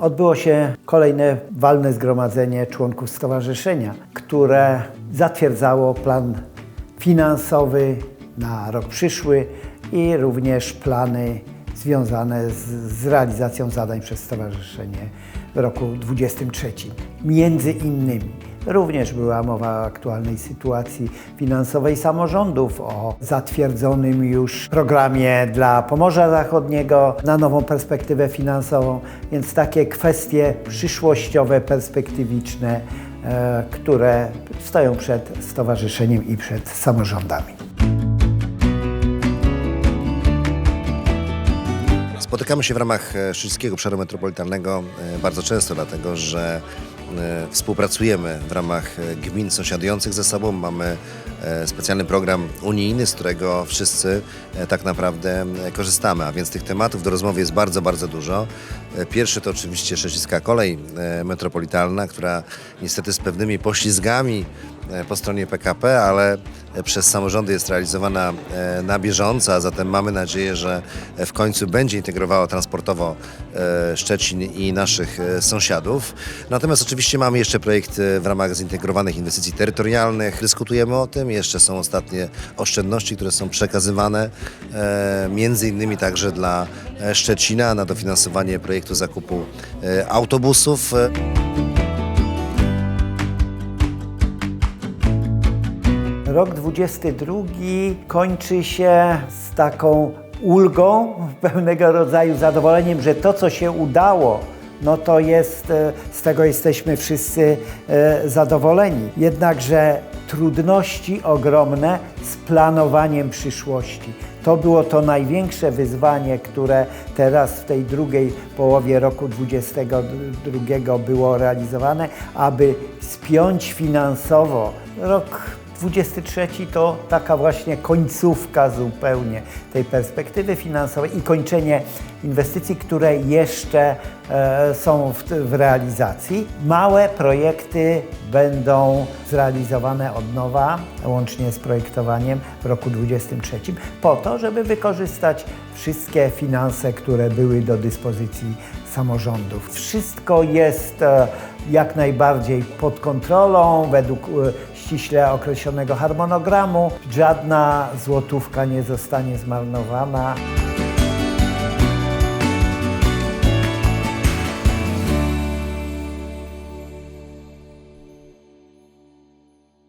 odbyło się kolejne walne zgromadzenie członków stowarzyszenia, które zatwierdzało plan finansowy na rok przyszły i również plany związane z, z realizacją zadań przez stowarzyszenie w roku 2023. Między innymi również była mowa o aktualnej sytuacji finansowej samorządów, o zatwierdzonym już programie dla Pomorza Zachodniego na nową perspektywę finansową, więc takie kwestie przyszłościowe, perspektywiczne, e, które stoją przed stowarzyszeniem i przed samorządami. Spotykamy się w ramach e, Szczyckiego Obszaru Metropolitalnego e, bardzo często, dlatego że współpracujemy w ramach e, gmin sąsiadujących ze sobą. Mamy e, specjalny program unijny, z którego wszyscy e, tak naprawdę e, korzystamy, a więc tych tematów do rozmowy jest bardzo, bardzo dużo. E, Pierwszy to oczywiście Szczecińska Kolej e, Metropolitalna, która niestety z pewnymi poślizgami e, po stronie PKP, ale e, przez samorządy jest realizowana e, na bieżąco, a zatem mamy nadzieję, że e, w końcu będzie integrowała transportowo e, Szczecin i naszych e, sąsiadów. Natomiast oczywiście mamy jeszcze projekt e, w ramach zintegrowanych inwestycji terytorialnych. Dyskutujemy o tym. Jeszcze są ostatnie oszczędności, które są przekazywane e, między innymi także dla e, Szczecina na dofinansowanie projektu zakupu e, autobusów. Rok 22 kończy się z taką ulgą, pewnego rodzaju zadowoleniem, że to, co się udało, no to jest, e, z tego jesteśmy wszyscy e, zadowoleni. Jednakże trudności ogromne z planowaniem przyszłości. To było to największe wyzwanie, które teraz w tej drugiej połowie roku 2022 było realizowane, aby spiąć finansowo rok 23 to taka właśnie końcówka zupełnie tej perspektywy finansowej i kończenie inwestycji, które jeszcze e, są w, w realizacji. Małe projekty będą zrealizowane od nowa, łącznie z projektowaniem w roku 23, po to, żeby wykorzystać wszystkie finanse, które były do dyspozycji samorządów. Wszystko jest e, jak najbardziej pod kontrolą, według e, ściśle określonego harmonogramu. Żadna złotówka nie zostanie zmarnowana.